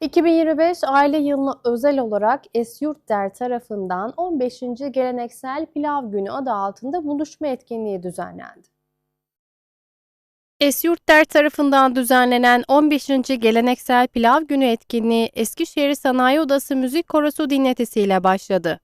2025 aile yılına özel olarak Esyurtder tarafından 15. Geleneksel Pilav Günü adı altında buluşma etkinliği düzenlendi. Esyurtder tarafından düzenlenen 15. Geleneksel Pilav Günü etkinliği Eskişehir Sanayi Odası Müzik Korosu dinletisiyle başladı.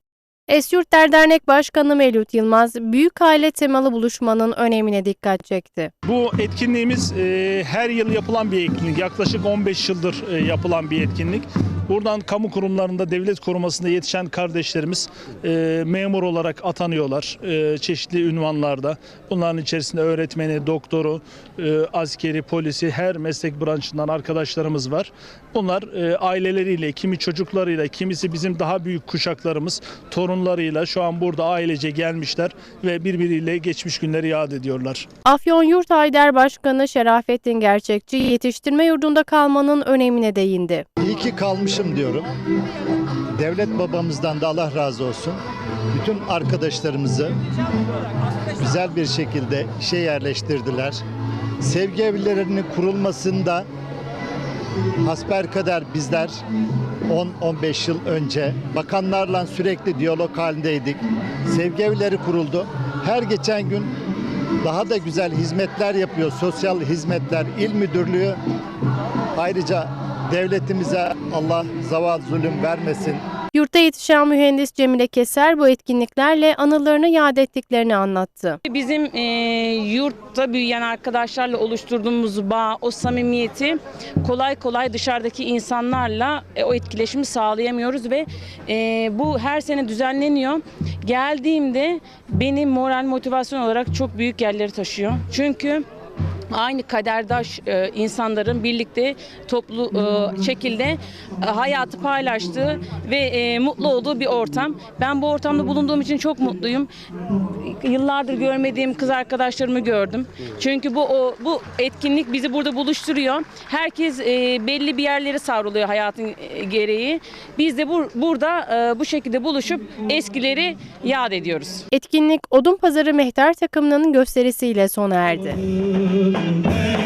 Esyurtder Dernek Başkanı Mevlüt Yılmaz, büyük aile temalı buluşmanın önemine dikkat çekti. Bu etkinliğimiz e, her yıl yapılan bir etkinlik. Yaklaşık 15 yıldır e, yapılan bir etkinlik. Buradan kamu kurumlarında, devlet korumasında yetişen kardeşlerimiz e, memur olarak atanıyorlar e, çeşitli ünvanlarda. Bunların içerisinde öğretmeni, doktoru, e, askeri, polisi, her meslek branşından arkadaşlarımız var. Bunlar e, aileleriyle, kimi çocuklarıyla, kimisi bizim daha büyük kuşaklarımız, torunlarıyla şu an burada ailece gelmişler ve birbiriyle geçmiş günleri yad ediyorlar. Afyon Yurt Ayder Başkanı Şerafettin Gerçekçi yetiştirme yurdunda kalmanın önemine değindi. İyi ki kalmışım diyorum. Devlet babamızdan da Allah razı olsun. Bütün arkadaşlarımızı güzel bir şekilde işe yerleştirdiler. Sevgi evlerinin kurulmasında hasberkader bizler 10-15 yıl önce bakanlarla sürekli diyalog halindeydik. Sevgi evleri kuruldu. Her geçen gün daha da güzel hizmetler yapıyor. Sosyal hizmetler, il müdürlüğü Ayrıca devletimize Allah zaval zulüm vermesin. Yurtta yetişen mühendis Cemile Keser bu etkinliklerle anılarını yad ettiklerini anlattı. Bizim e, yurtta büyüyen arkadaşlarla oluşturduğumuz bağ, o samimiyeti kolay kolay dışarıdaki insanlarla e, o etkileşimi sağlayamıyoruz ve e, bu her sene düzenleniyor. Geldiğimde beni moral motivasyon olarak çok büyük yerleri taşıyor. Çünkü aynı kaderdaş e, insanların birlikte toplu e, şekilde e, hayatı paylaştığı ve e, mutlu olduğu bir ortam. Ben bu ortamda bulunduğum için çok mutluyum. Yıllardır görmediğim kız arkadaşlarımı gördüm. Çünkü bu o, bu etkinlik bizi burada buluşturuyor. Herkes e, belli bir yerlere savruluyor hayatın e, gereği. Biz de bu, burada e, bu şekilde buluşup eskileri yad ediyoruz. Etkinlik Odunpazarı Mehter takımının gösterisiyle sona erdi. Amen.